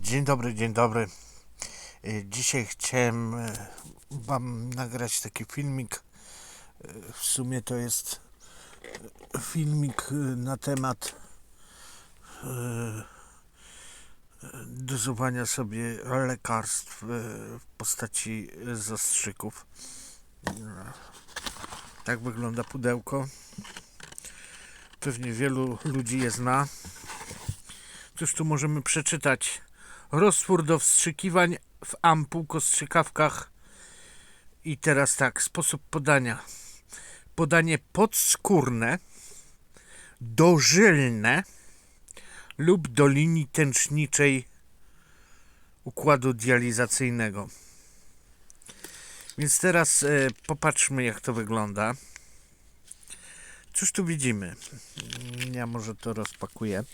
Dzień dobry, dzień dobry. Y, Dzisiaj chciałem e, Wam nagrać taki filmik. E, W sumie to jest filmik na temat dozowania sobie lekarstw w postaci zastrzyków. Tak wygląda pudełko. Pewnie wielu ludzi je zna. Cóż tu możemy przeczytać? Roztwór do wstrzykiwań w ampułkostrzykawkach. I teraz tak, sposób podania. Podanie podskórne, dożylne lub do linii tęczniczej układu dializacyjnego. Więc teraz e, popatrzmy, jak to wygląda. Cóż tu widzimy? Ja może to rozpakuję.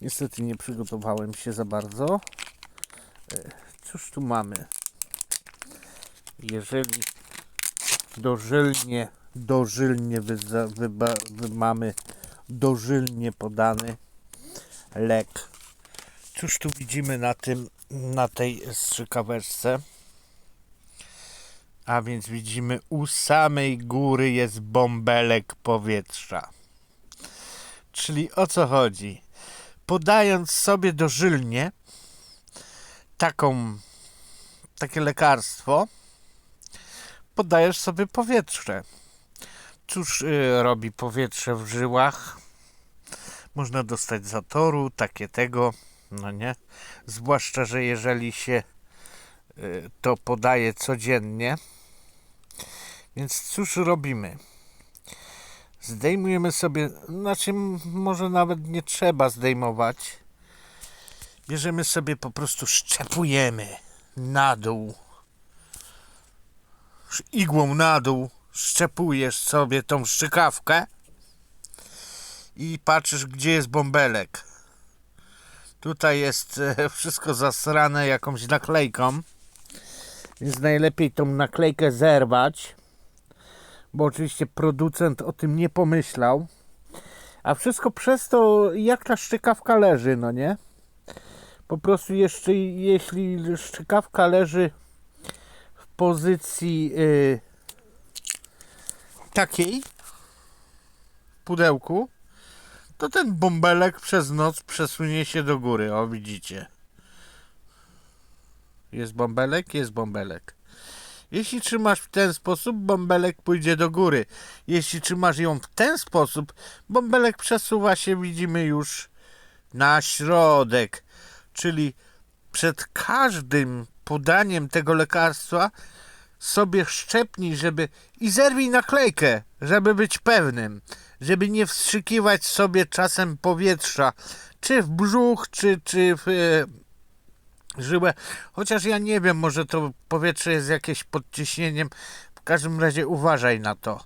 Niestety nie przygotowałem się za bardzo. E, Cóż tu mamy? Jeżeli dożylnie, dożylnie wyba, wy mamy dożylnie podany lek. Cóż tu widzimy na tym, na tej strzykaweczce? A więc widzimy u samej góry jest bąbelek powietrza. Czyli o co chodzi? Podając sobie dożylnie taką, takie lekarstwo, podajesz sobie powietrze. Cóż y, robi powietrze w żyłach? Można dostać zatoru, takie tego, no nie? Zwłaszcza, że jeżeli się y, to podaje codziennie. Więc cóż robimy? Zdejmujemy sobie, znaczy może nawet nie trzeba zdejmować. Bierzemy sobie po prostu szczepujemy na dół. Igłą na dół szczepujesz sobie tą szczykawkę i patrzysz gdzie jest bąbelek. Tutaj jest e, wszystko zasrane jakąś naklejką. Więc najlepiej tą naklejkę zerwać bo oczywiście producent o tym nie pomyślał. A wszystko przez to, jak ta szczykawka leży, no nie? Po prostu jeszcze, jeśli szczykawka leży w pozycji yy, takiej w pudełku, to ten bąbelek przez noc przesunie się do góry. O, widzicie. Jest bąbelek? Jest bąbelek. Jeśli trzymasz w ten sposób, bąbelek pójdzie do góry. Jeśli trzymasz ją w ten sposób, bąbelek przesuwa się, widzimy już, na środek. Czyli przed każdym podaniem tego lekarstwa sobie szczepnij, żeby i zerwij naklejkę, żeby być pewnym, żeby nie wstrzykiwać sobie czasem powietrza, czy w brzuch, czy, czy w e, żyłę. Chociaż ja nie wiem, może to powietrze jest jakieś pod ciśnieniem. W każdym razie uważaj na to.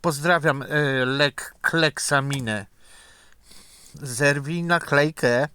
Pozdrawiam e, lek kleksaminę. Zerwij naklejkę